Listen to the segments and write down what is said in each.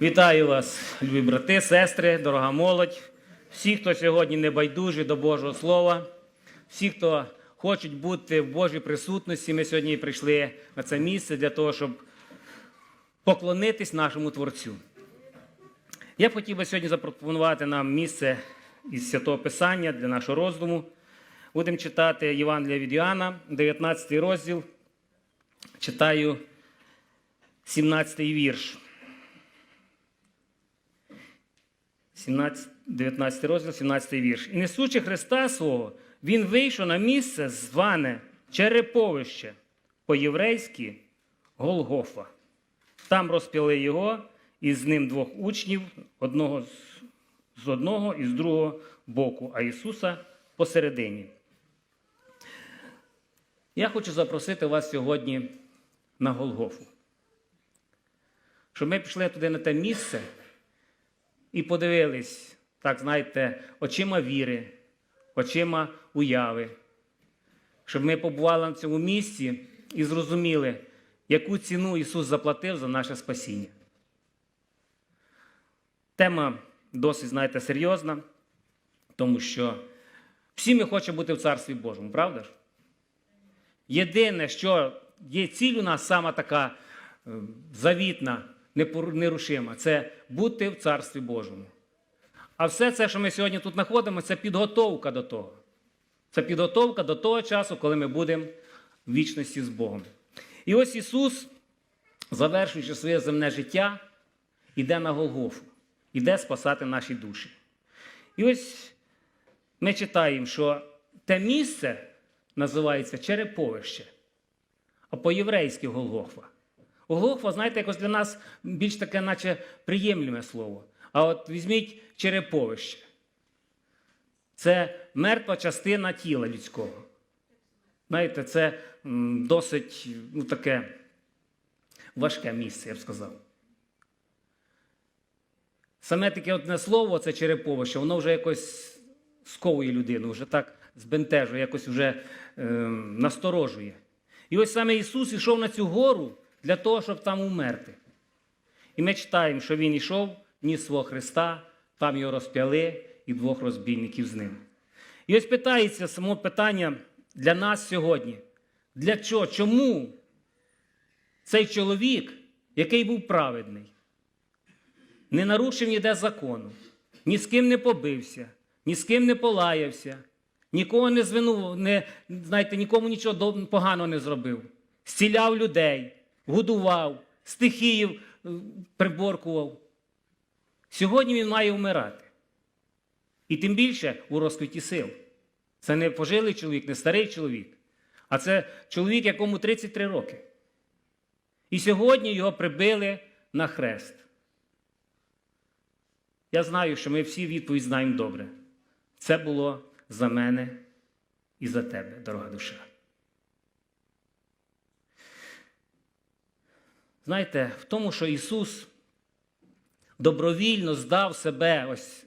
Вітаю вас, любі брати, сестри, дорога молодь, всі, хто сьогодні не байдужі до Божого Слова, всі, хто хочуть бути в Божій присутності. Ми сьогодні прийшли на це місце для того, щоб поклонитись нашому Творцю. Я б хотів би сьогодні запропонувати нам місце із Святого Писання для нашого роздуму. Будемо читати Євангелія від Іоанна, 19 розділ. Читаю 17 вірш. 17, 19 розділ, 17 вірш. І несучи Христа свого, він вийшов на місце, зване Череповище, по-єврейськи Голгофа. Там розп'яли його і з ним двох учнів, одного з одного і з другого боку, а Ісуса посередині. Я хочу запросити вас сьогодні на Голгофу. Щоб ми пішли туди на те місце і подивились, так знаєте, очима віри, очима уяви, щоб ми побували на цьому місці і зрозуміли, яку ціну Ісус заплатив за наше спасіння. Тема досить, знаєте, серйозна, тому що всі ми хочемо бути в Царстві Божому, правда ж? Єдине, що є ціль у нас сама така е, завітна, нерушима, це бути в Царстві Божому. А все це, що ми сьогодні тут знаходимося, це підготовка до того. Це підготовка до того часу, коли ми будемо в вічності з Богом. І ось Ісус, завершуючи своє земне життя, йде на Голгофу, йде спасати наші душі. І ось ми читаємо, що те місце називається Череповище, а по-єврейськи Голгофа. Голгофа, знаєте, якось для нас більш таке, наче приємлеме слово. А от візьміть череповище. Це мертва частина тіла людського. Знаєте, це досить ну, таке важке місце, я б сказав. Саме таке одне слово, це череповище, воно вже якось сковує людину, вже так збентежує, якось вже е, насторожує. І ось саме Ісус ішов на цю гору для того, щоб там умерти. І ми читаємо, що Він ішов, ніс свого Христа, там його розп'яли і двох розбійників з ним. І ось питається само питання для нас сьогодні. Для чого? Чому цей чоловік, який був праведний, не нарушив ніде закону, ні з ким не побився, ні з ким не полаявся, нікого не звинув, не, знаєте, нікому нічого поганого не зробив, зціляв людей, годував, стихіїв е, приборкував. Сьогодні він має вмирати. І тим більше у розквіті сил. Це не пожилий чоловік, не старий чоловік, а це чоловік, якому 33 роки. І сьогодні його прибили на хрест. Я знаю, що ми всі відповідь знаємо добре. Це було за мене і за тебе, дорога душа. Знаєте, в тому, що Ісус добровільно здав себе ось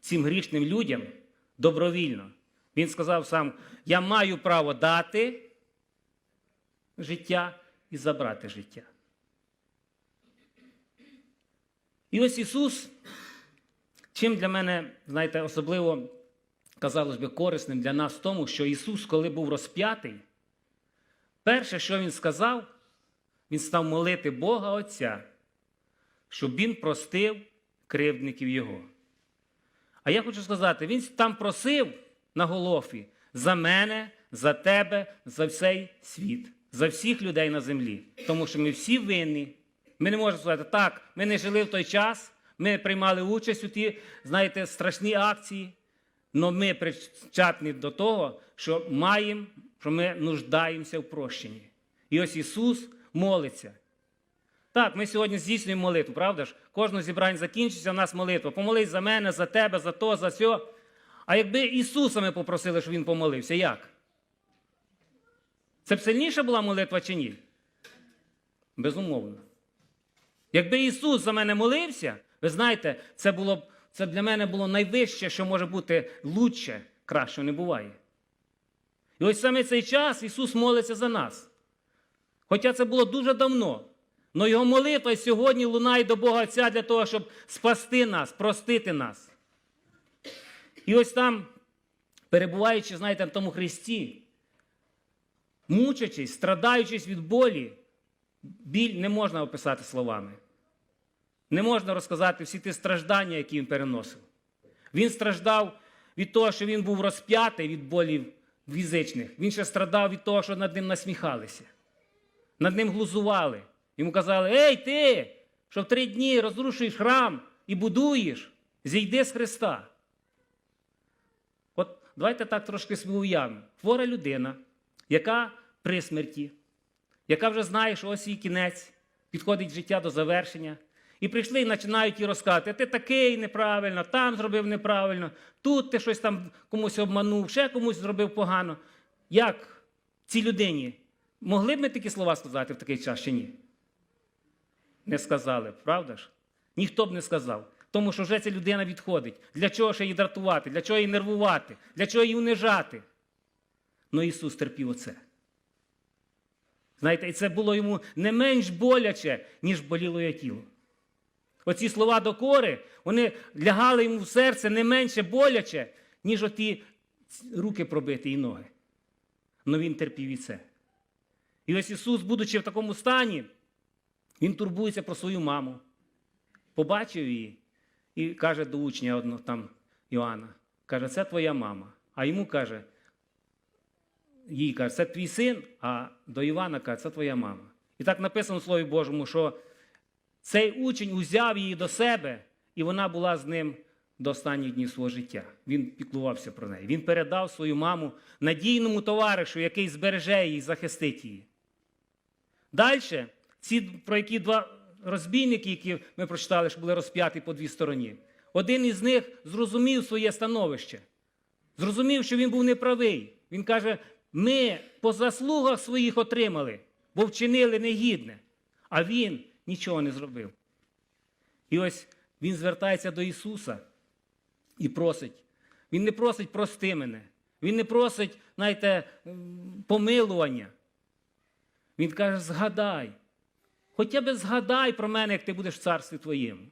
цим грішним людям, добровільно. Він сказав сам: Я маю право дати життя і забрати життя. І ось Ісус, чим для мене, знаєте, особливо, казалось би, корисним для нас в тому, що Ісус, коли був розп'ятий, перше, що Він сказав, Він став молити Бога Отця, щоб Він простив кривдників Його. А я хочу сказати, Він там просив на Голофі за мене, за тебе, за всей світ, за всіх людей на землі. Тому що ми всі винні. Ми не можемо сказати, так, ми не жили в той час, ми приймали участь у ті, знаєте, страшні акції, але ми причетні до того, що маємо, що ми нуждаємося в прощенні. І ось Ісус молиться. Так, ми сьогодні здійснюємо молитву, правда ж? Кожне зібрання закінчиться, у нас молитва. Помолись за мене, за тебе, за то, за сьо. А якби Ісуса ми попросили, щоб Він помолився, як? Це б сильніша була молитва чи ні? Безумовно. Якби Ісус за мене молився, ви знаєте, це було це для мене було найвище, що може бути лучше, кращого не буває. І ось саме цей час Ісус молиться за нас. Хоча це було дуже давно. Но його молитва сьогодні лунає до Бога Отця для того, щоб спасти нас, простити нас. І ось там, перебуваючи, знаєте, на тому Христі, мучачись, страдаючись від болі, біль не можна описати словами. Не можна розказати всі ті страждання, які він переносив. Він страждав від того, що він був розп'ятий від болів фізичних. Він ще страдав від того, що над ним насміхалися. Над ним глузували. Йому казали: Ей, ти, що в три дні розрушуєш храм і будуєш, зійди з Христа. От давайте так трошки собі уявимо. Хвора людина, яка при смерті, яка вже знає, що ось її кінець, підходить життя до завершення. І прийшли і починають їй розказати, ти такий неправильно, там зробив неправильно, тут ти щось там комусь обманув, ще комусь зробив погано. Як цій людині могли б ми такі слова сказати в такий час чи ні? Не сказали, б, правда ж? Ніхто б не сказав. Тому що вже ця людина відходить. Для чого ще її дратувати, для чого її нервувати, для чого її унижати? Ну Ісус терпів оце. Знаєте, і це було йому не менш боляче, ніж боліло його тіло. Оці слова докори, вони лягали йому в серце не менше боляче, ніж оті руки пробиті і ноги. Но він терпів і це. І ось Ісус, будучи в такому стані, Він турбується про свою маму. Побачив її і каже до учня одного там Іоанна, каже, це твоя мама. А йому каже, їй каже, це твій син, а до Івана каже, це твоя мама. І так написано в Слові Божому, що цей учень узяв її до себе, і вона була з ним до останніх днів свого життя. Він піклувався про неї. Він передав свою маму надійному товаришу, який збереже її захистить її. Далі, ці, про які два розбійники, які ми прочитали, що були розп'яті по дві стороні, один із них зрозумів своє становище, зрозумів, що він був неправий. Він каже: ми по заслугах своїх отримали, бо вчинили негідне. А він нічого не зробив. І ось він звертається до Ісуса і просить. Він не просить прости мене. Він не просить, знаєте, помилування. Він каже: згадай. Хоча б згадай про мене, як ти будеш в царстві твоєму.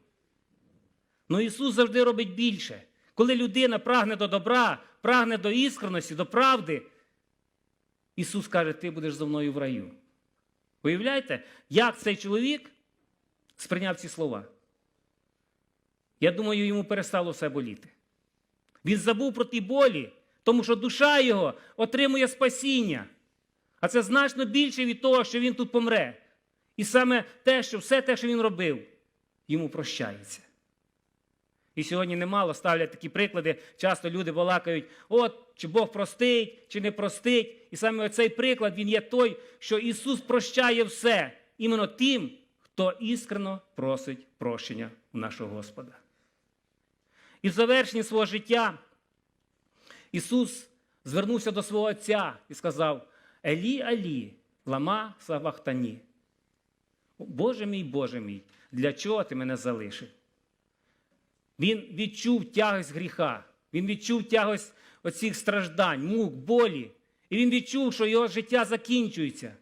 Ну Ісус завжди робить більше. Коли людина прагне до добра, прагне до іскреності, до правди, Ісус каже, ти будеш зо мною в раю. Уявляєте, як цей чоловік сприйняв ці слова? Я думаю, йому перестало все боліти. Він забув про ті болі, тому що душа його отримує спасіння. А це значно більше від того, що він тут помре. І саме те, що все те, що він робив, йому прощається. І сьогодні немало ставлять такі приклади. Часто люди балакають, от, чи Бог простить, чи не простить. І саме оцей приклад він є той, що Ісус прощає все іменно тим, хто іскрено просить прощення у нашого Господа. І в завершенні свого життя Ісус звернувся до свого Отця і сказав: Елі, Алі, лама савахтані. Боже мій, Боже мій, для чого ти мене залишив? Він відчув тягость гріха, він відчув тягость оцих страждань, мук, болі. І він відчув, що його життя закінчується.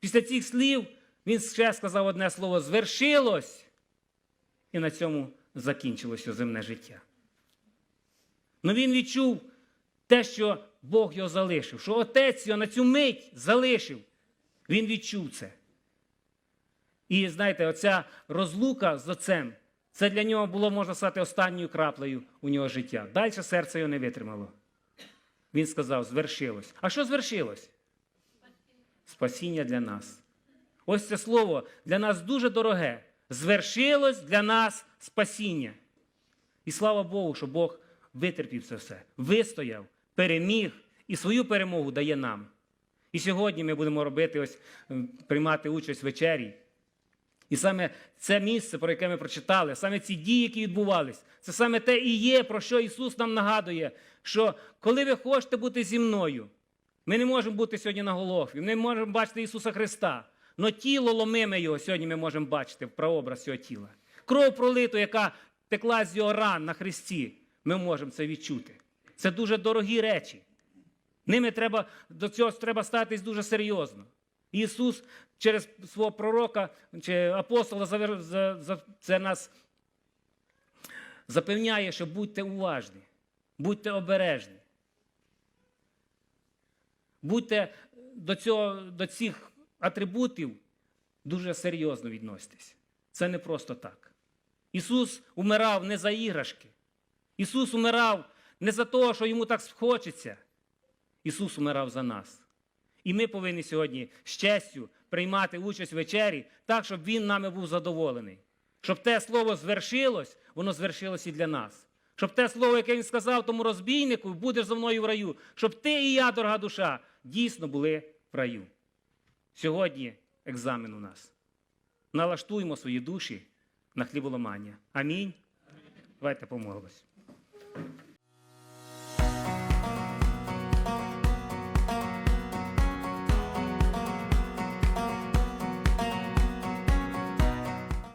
Після цих слів він ще сказав одне слово звершилось, і на цьому закінчилося земне життя. Ну він відчув те, що Бог його залишив, що Отець його на цю мить залишив. Він відчув це. І знаєте, оця розлука з отцем, це для нього було, можна сказати, останньою краплею у нього життя. Далі серце його не витримало. Він сказав, звершилось. А що звершилось? Спасіння для нас. Ось це слово для нас дуже дороге. Звершилось для нас спасіння. І слава Богу, що Бог витерпів це все, вистояв, переміг і свою перемогу дає нам. І сьогодні ми будемо робити ось приймати участь в вечері. І саме це місце, про яке ми прочитали, саме ці дії, які відбувались, це саме те і є, про що Ісус нам нагадує, що коли ви хочете бути зі мною, ми не можемо бути сьогодні на Голгофі, ми не можемо бачити Ісуса Христа. Но тіло ломиме Його сьогодні ми можемо бачити в прообраз Його тіла. Кров пролиту, яка текла з його ран на Христі, ми можемо це відчути. Це дуже дорогі речі. Ними треба, до цього треба ставитись дуже серйозно. Ісус через свого пророка чи апостола це нас запевняє, що будьте уважні, будьте обережні. Будьте до, цього, до цих атрибутів дуже серйозно відноситесь. Це не просто так. Ісус умирав не за іграшки. Ісус умирав не за того, що йому так хочеться. Ісус умирав за нас. І ми повинні сьогодні з честю приймати участь в вечері так, щоб Він нами був задоволений. Щоб те слово звершилось, воно звершилось і для нас. Щоб те слово, яке він сказав тому розбійнику, будеш зо мною в раю, щоб ти і я, дорога душа, дійсно були в раю. Сьогодні екзамен у нас. Налаштуємо свої душі на хліболомання. Амінь. Давайте помолимось.